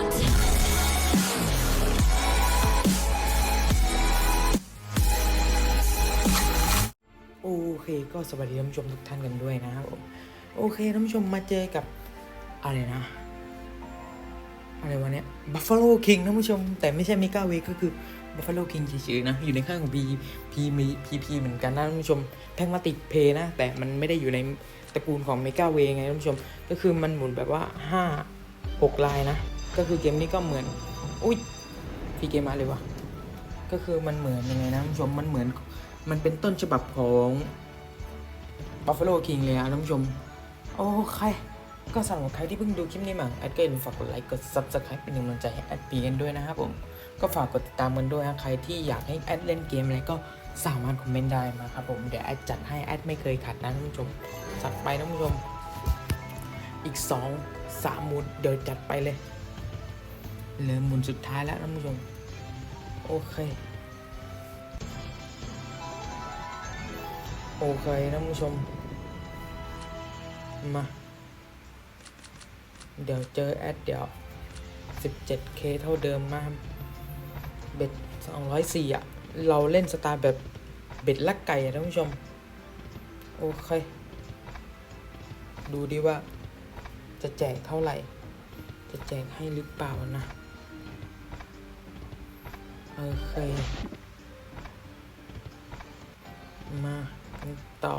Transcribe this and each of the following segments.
โอเคก็สวัสดีท่านผู้ชมทุกท่านกันด้วยนะครับผมโอเคท่านผู้ชมมาเจอกับอะไรนะ อะไรวะเนี้ย Buffalo King ท่านผู้ชม แต่ไม่ใช่มิก้าเวก็คือ Buffalo King เฉยๆนะ อยู่ในข้างของ P P มี PP เหมือนกันนะท่านผู้ชมแพงมาติดเพนะ แต่มันไม่ได้อยู่ในตระกูลของ Mega w a y ไงท่านผู้ชม ก็คือมันหมุนแบบว่า 5 6 ลายนะ ก็คือเกมนี้ก็เหมือน อุ้ยพี่เกมมาเลยวะก็คือมันเหมือนยังไงนะท่านผู้ชมมันเหมือนมันเป็นต้นฉบับของ Buffalo King เลยอะท่านผู้ชม โอเคก็สำหรับใครที่เพิ่งดูคลิปนี้มาแอดก็อย่าลืมฝากกดไลค์กด Subscribe เป็นกำลังใจให้แอดปีกันด้วยนะครับผมก็ฝากกดติดตามกันด้วยนะใครที่อยากให้แอดเล่นเกมอะไรก็สามารถคอมเมนต์ได้มาครับผมเดี๋ยวแอดจัดให้แอดไม่เคยขัดนะท่านผู้ชมจัดไปท่านผู้ชม อีก 2 3หมุนเดี๋ยวจัดไปเลย เหลือหมุนสุดท้ายแล้วท่านผู้ชม โอเค โอเคท่านผู้ชม มา เดี๋ยวเจอแอดเดี๋ยว 17k เท่าเดิมมาเบ็ด204อะ เราเล่นสไตล์แบบเบ็ดลักไก่อะท่านผู้ชม โอเค ดูดิว่าจะแจกเท่าไหร่ จะแจกให้หรือเปล่านะ โอเค มาต่อ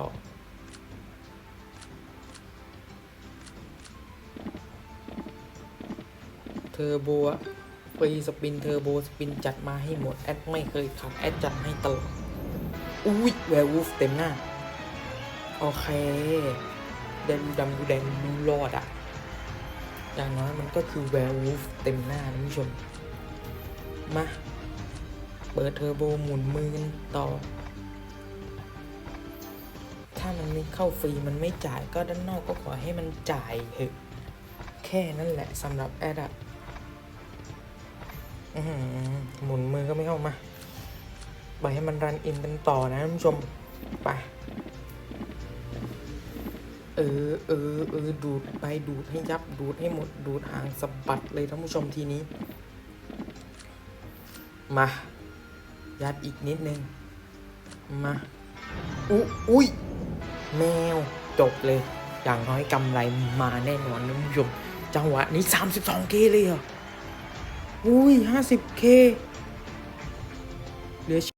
เทอร์โบอะฟรีสปินเทอร์โบสปินจัดมาให้หมด แอดไม่เคยขาดแอดจัดให้ตลอด อุ้ยแวร์วูฟเต็มหน้า โอเคแดงดำดูแดงดูรอดอะอย่างน้อยมันก็คือแวร์วูฟเต็มหน้านะคุณผู้ชม มา เปิดเทอร์โบหมุนมือกันต่อ ถ้ามันไม่เข้าฟรีมันไม่จ่ายก็ด้านนอกก็ขอให้มันจ่ายเถอะแค่นั้นแหละสำหรับแอดอะหมุนมือก็ไม่เข้ามาปล่อยให้มันรันอินเป็นต่อนะท่านผู้ชม ไป เออเออเออดูดไปดูดให้ยับดูดให้หมดดูดหางสะบัดเลยท่านผู้ชมทีนี้ มา ยัดอีกนิดนึง มาอุ๊อุ้ยแมว จบเลย อย่างน้อยกำไรมาแน่นอนนะคุณผู้ชม จังหวะนี้ 32k เลยเหรอ อุ้ย 50k เหลือ